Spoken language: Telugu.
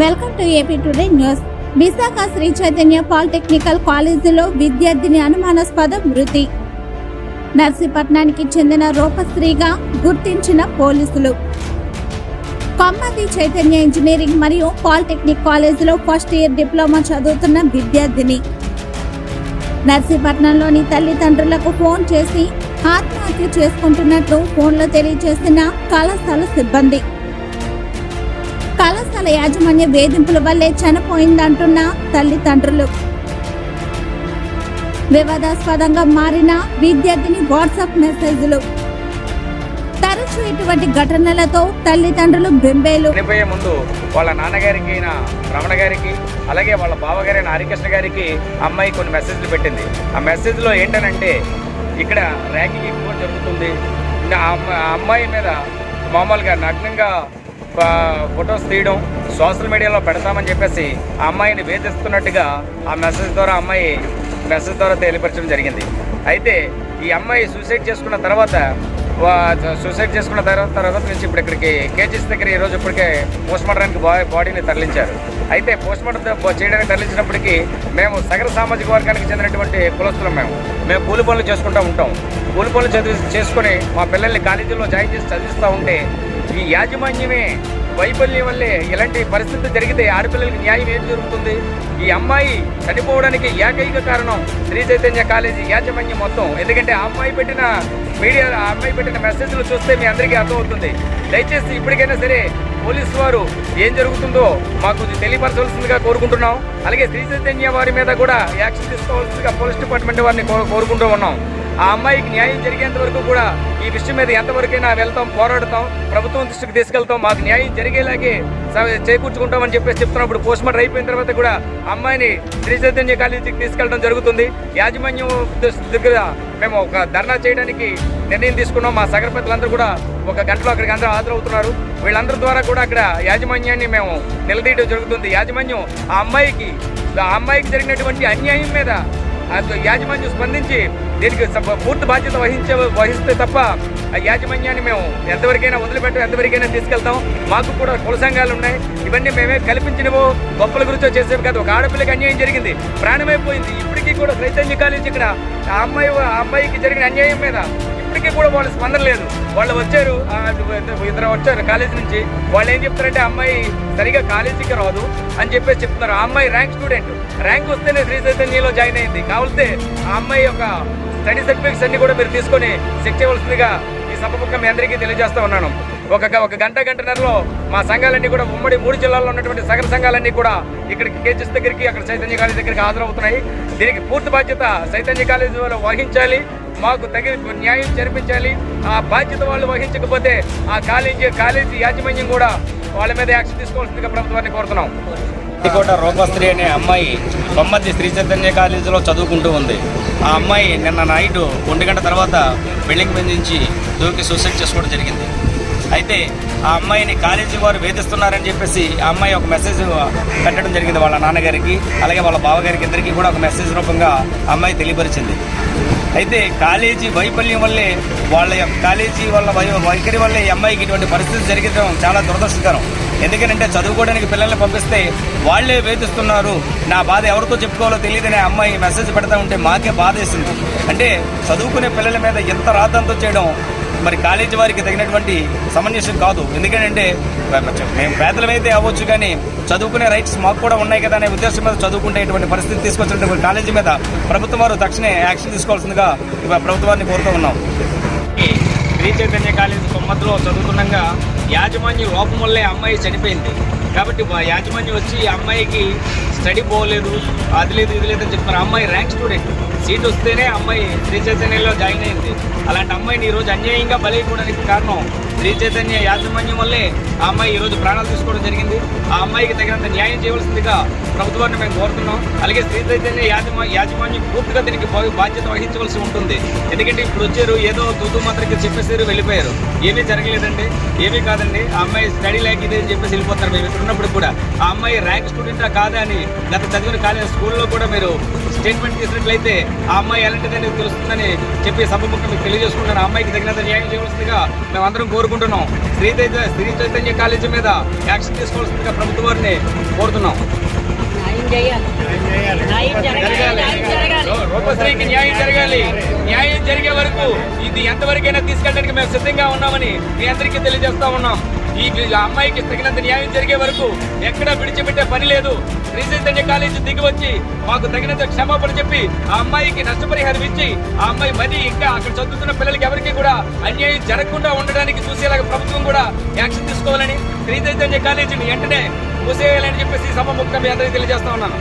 Welcome to AP today news. Visakha Sri Chaitanya polytechnical కాలేజీలో విద్యార్థిని అనుమానాస్పద మృతి. నర్సీపట్నానికి చెందిన రూపశ్రీగా గుర్తించిన పోలీసులు. కొమ్మది చైతన్య ఇంజనీరింగ్ మరియు పాలిటెక్నిక్ కాలేజీలో ఫస్ట్ ఇయర్ డిప్లొమా చదువుతున్న విద్యార్థిని. నర్సీపట్నంలోని తల్లిదండ్రులకు ఫోన్ చేసి ఆత్మహత్య చేసుకుంటున్నట్లు ఫోన్లో తెలియజేసిన కళాశాల సిబ్బంది. కళాశాల యాజమాన్య వేధింపుల వల్లే చనిపోయిందంటున్న తల్లిదండ్రులు. వివాదాస్పదంగా మారిన విద్యార్థిని వాట్సాప్ మెసేజ్లు. తరచూ ఇటువంటి ఘటనలతో తల్లిదండ్రులు బెంబేలు. చనిపోయే ముందు వాళ్ళ నాన్నగారికి రమణ గారికి అలాగే వాళ్ళ బావగారి హరికృష్ణ గారికి అమ్మాయి కొన్ని మెసేజ్లు పెట్టింది. ఆ మెసేజ్లో ఏంటనంటే ఇక్కడ ర్యాగింగ్ ఎక్కువ జరుగుతుంది. ఇంకా ఆ ఆ అమ్మాయి మీద మామూలుగా నగ్నంగా ఫొటోస్ తీయడం సోషల్ మీడియాలో పెడతామని చెప్పేసి ఆ అమ్మాయిని వేధిస్తున్నట్టుగా ఆ మెసేజ్ ద్వారా అమ్మాయి మెసేజ్ ద్వారా తెలియపరచడం జరిగింది. అయితే ఈ అమ్మాయి సూసైడ్ చేసుకున్న తర్వాత సూసైడ్ చేసుకున్న తర్వాత తర్వాత నుంచి ఇప్పుడు ఇక్కడికి కేజీస్ దగ్గర ఈ రోజు ఇప్పటికే పోస్ట్ మార్టంకి బా బాడీని తరలించారు. అయితే పోస్ట్ మార్టం చేయడానికి తరలించినప్పటికీ మేము సగర సామాజిక వర్గానికి చెందినటువంటి కులస్తులం మేము. మేము కూలి పనులు చేసుకుంటూ ఉంటాం. కూలి పనులు చదివి చేసుకుని మా పిల్లల్ని కాలేజీలో జాయిన్ చేసి చదివిస్తూ ఉంటే ఈ యాజమాన్యమే వైఫల్యం వల్లే ఇలాంటి పరిస్థితి జరిగితే ఆడపిల్లలకి న్యాయం ఏం జరుగుతుంది ఈ అమ్మాయి చనిపోవడానికి ఏకైక కారణం శ్రీ చైతన్య కాలేజీ యాజమాన్యం మొత్తం. ఎందుకంటే ఆ అమ్మాయి పెట్టిన మీడియా ఆ అమ్మాయి పెట్టిన మెసేజ్లు చూస్తే మీ అందరికీ అర్థమవుతుంది. దయచేసి ఇప్పటికైనా సరే పోలీసు వారు ఏం జరుగుతుందో మాకు తెలియపరచవలసిందిగా కోరుకుంటున్నాం. అలాగే శ్రీ చైతన్య వారి మీద కూడా యాక్షన్ తీసుకోవాల్సిందిగా పోలీస్ డిపార్ట్మెంట్ వారిని కోరుకుంటూ ఉన్నాం. ఆ అమ్మాయికి న్యాయం జరిగేంత వరకు కూడా ఈ విషయం మీద ఎంతవరకైనా వెళ్తాం పోరాడతాం ప్రభుత్వం దృష్టికి తీసుకెళ్తాం. మాకు న్యాయం జరిగేలాగే చేకూర్చుకుంటామని చెప్పేసి చెప్తున్నప్పుడు పోస్ట్ మార్టం అయిపోయిన తర్వాత కూడా అమ్మాయిని శ్రీ చైతన్య కాలేజీకి తీసుకెళ్ళడం జరుగుతుంది. యాజమాన్యం దగ్గర మేము ఒక ధర్నా చేయడానికి నిర్ణయం తీసుకున్నాం. మా సగరపతులందరూ కూడా ఒక గంటలో అక్కడికి అందరూ హాజరవుతున్నారు. వీళ్ళందరి ద్వారా కూడా అక్కడ యాజమాన్యాన్ని మేము నిలదీయడం జరుగుతుంది. యాజమాన్యం ఆ అమ్మాయికి ఆ అమ్మాయికి జరిగినటువంటి అన్యాయం మీద యాజమాన్యం స్పందించి దీనికి పూర్తి బాధ్యత వహించే వహిస్తే తప్ప ఆ యాజమాన్యాన్ని మేము ఎంతవరకైనా వదిలిపెట్టం ఎంతవరకైనా తీసుకెళ్తాం. మాకు కూడా కుల సంఘాలు ఉన్నాయి. ఇవన్నీ మేమే కల్పించినవో గొప్పల గురించో చేసేవి కాదు. ఒక ఆడపిల్లకి అన్యాయం జరిగింది. ప్రాణమైపోయింది. ఇప్పటికీ కూడా చైతన్య కాలేజ్ ఇక్కడ ఆ అమ్మాయి ఆ అమ్మాయికి జరిగిన అన్యాయం మీద ఇప్పటికీ కూడా వాళ్ళ స్పందన లేదు. వాళ్ళు వచ్చారు ఇద్దరు వచ్చారు కాలేజీ నుంచి. వాళ్ళు ఏం చెప్తారంటే అమ్మాయి సరిగా కాలేజీకి రాదు అని చెప్పేసి చెప్తున్నారు. ఆ అమ్మాయి ర్యాంక్ స్టూడెంట్ ర్యాంక్ వస్తేనే శ్రీ చైతన్యలో జాయిన్ అయింది. కావాలంటే ఆ అమ్మాయి యొక్క స్టడీ సర్టిఫికేట్స్ అన్ని కూడా మీరు తీసుకొని చెక్ చేయవలసిందిగా ఈ సభముఖం మీ అందరికీ తెలియజేస్తా ఉన్నాను. ఒక ఒక గంట గంటన్నరలో మా సంఘాలన్నీ కూడా ఉమ్మడి మూడు జిల్లాల్లో ఉన్నటువంటి సగర సంఘాలన్నీ కూడా ఇక్కడికి కేజెస్ దగ్గరికి అక్కడ చైతన్య కాలేజ్ దగ్గరికి హాజరవుతున్నాయి. దీనికి పూర్తి బాధ్యత చైతన్య కాలేజీ వాళ్ళు వహించాలి. మాకు తగిన న్యాయం జరిపించాలి. ఆ బాధ్యత వాళ్ళు వహించకపోతే ఆ కాలేజీ కాలేజీ యాజమాన్యం కూడా వాళ్ళ మీద యాక్షన్ తీసుకోవాల్సిందిగా ప్రభుత్వాన్ని కోరుతున్నాం. కోట రూపశ్రీ అనే అమ్మాయి బొమ్మది శ్రీ చైతన్య కాలేజీలో చదువుకుంటూ ఉంది. ఆ అమ్మాయి నిన్న నైట్ ఒంటి గంట తర్వాత బిల్డింగ్ మీద నుంచి దూకి సూసైడ్ చేసుకోవడం జరిగింది. అయితే ఆ అమ్మాయిని కాలేజీ వారు వేధిస్తున్నారని చెప్పేసి ఆ అమ్మాయి ఒక మెసేజ్ పెట్టడం జరిగింది వాళ్ళ నాన్నగారికి అలాగే వాళ్ళ బావగారికి ఇద్దరికి కూడా ఒక మెసేజ్ రూపంగా ఆ అమ్మాయి తెలియపరిచింది. అయితే కాలేజీ వైఫల్యం వల్లే వాళ్ళ యొక్క కాలేజీ వాళ్ళ వైఖరి వల్లే ఈ అమ్మాయికి ఇటువంటి పరిస్థితి జరిగడం చాలా దురదృష్టకరం. ఎందుకంటే చదువుకోవడానికి పిల్లల్ని పంపిస్తే వాళ్ళే వేధిస్తున్నారు. నా బాధ ఎవరితో చెప్పుకోవాలో తెలియదనే అమ్మాయి మెసేజ్ పెడతా ఉంటే మాకే బాధేసింది. అంటే చదువుకునే పిల్లల మీద ఎంత రాద్దంతో చేయడం మరి కాలేజీ వారికి తగినటువంటి సమంజసం కాదు. ఎందుకంటే మేము పేదలమైతే అవ్వచ్చు కానీ చదువుకునే రైట్స్ మాకు కూడా ఉన్నాయి కదా అనే ఉద్దేశం మీద చదువుకుంటే ఇటువంటి పరిస్థితి తీసుకొచ్చినటువంటి కాలేజీ మీద ప్రభుత్వం వారు తక్షణమే యాక్షన్ తీసుకోవాల్సిందిగా ప్రభుత్వాన్ని కోరుతూ ఉన్నాం. శ్రీ చైతన్య కాలేజీ కొమ్మద్దులో చదువుతుండగా యాజమాన్యం లోపం వల్లే అమ్మాయి చనిపోయింది. కాబట్టి యాజమాన్యం వచ్చి అమ్మాయికి స్టడీ పోలేదు అది లేదు ఇది లేదని చెప్తున్నారు అమ్మాయి ర్యాంక్ స్టూడెంట్. సీట్ వస్తేనే అమ్మాయి శ్రీ చైతన్యలో జాయిన్ అయింది. అలాంటి అమ్మాయిని ఈరోజు అన్యాయంగా బలైపోవడానికి కారణం శ్రీ చైతన్య యాజమాన్యం వల్లే ఆ అమ్మాయి ఈరోజు ప్రాణాలు తీసుకోవడం జరిగింది. ఆ అమ్మాయికి తగినంత న్యాయం చేయవలసిందిగా ప్రభుత్వాన్ని మేము కోరుతున్నాం. అలాగే శ్రీ చైతన్య యాజమా యాజమాన్యం పూర్తిగా దీనికి బాధ్యత వహించవలసి ఉంటుంది. ఎందుకంటే ఇప్పుడు వచ్చారు ఏదో తూతూ మాత్రకి చెప్పేసారు వెళ్ళిపోయారు. ఏమీ జరగలేదండి. ఏమీ కాదండి. ఆ అమ్మాయి స్టడీ ల్యాక్ ఇదే అని చెప్పేసి వెళ్ళిపోతారు మేము ఇక్కడ ఉన్నప్పుడు కూడా ఆ అమ్మాయి ర్యాంక్ స్టూడెంటా కాదా అని గత చదివిన కాలేజ్ స్కూల్లో కూడా మీరు స్టేట్మెంట్ తీసినట్లయితే ఆ అమ్మాయి ఎలాంటిదని తెలుస్తుందని చెప్పి సభ ముఖ్యం మీకు తెలియజేసుకుంటున్నాను అమ్మాయికి తగినంత న్యాయం చేయవలసిందిగా మేమందరం కోరుకుంటున్నాం. శ్రీ చైత- శ్రీ చైతన్య కాలేజీ మీద యాక్షన్ తీసుకోవాల్సిందిగా ప్రభుత్వ వారిని కోరుతున్నాం. న్యాయం చేయాలి. న్యాయం జరగాలి. న్యాయం జరగాలి. రూ- రూపశ్రీకి న్యాయం జరగాలి. న్యాయం జరిగే వరకు ఇది ఎంతవరకైనా తీసుకెళ్ళడానికి మేము సిద్ధంగా ఉన్నామని మీ అందరికీ తెలియజేస్తా ఉన్నాం. ఈ అమ్మాయికి తగినంత న్యాయం జరిగే వరకు ఎక్కడా విడిచిపెట్టే పని లేదు. శ్రీచైతన్య కాలేజీ దిగి వచ్చి మాకు తగినంత క్షమాపణ చెప్పి ఆ అమ్మాయికి నష్టపరిహారం ఇచ్చి ఆ అమ్మాయి మరీ ఇంకా అక్కడ చదువుతున్న పిల్లలకి ఎవరికి కూడా అన్యాయం జరగకుండా ఉండడానికి చూసేలాగా ప్రభుత్వం కూడా యాక్షన్ తీసుకోవాలని శ్రీ చైతన్య కాలేజీని వెంటనే మూసేయాలని చెప్పేసి సభ ముఖ్యంగా అందరికీ తెలియజేస్తా ఉన్నాను.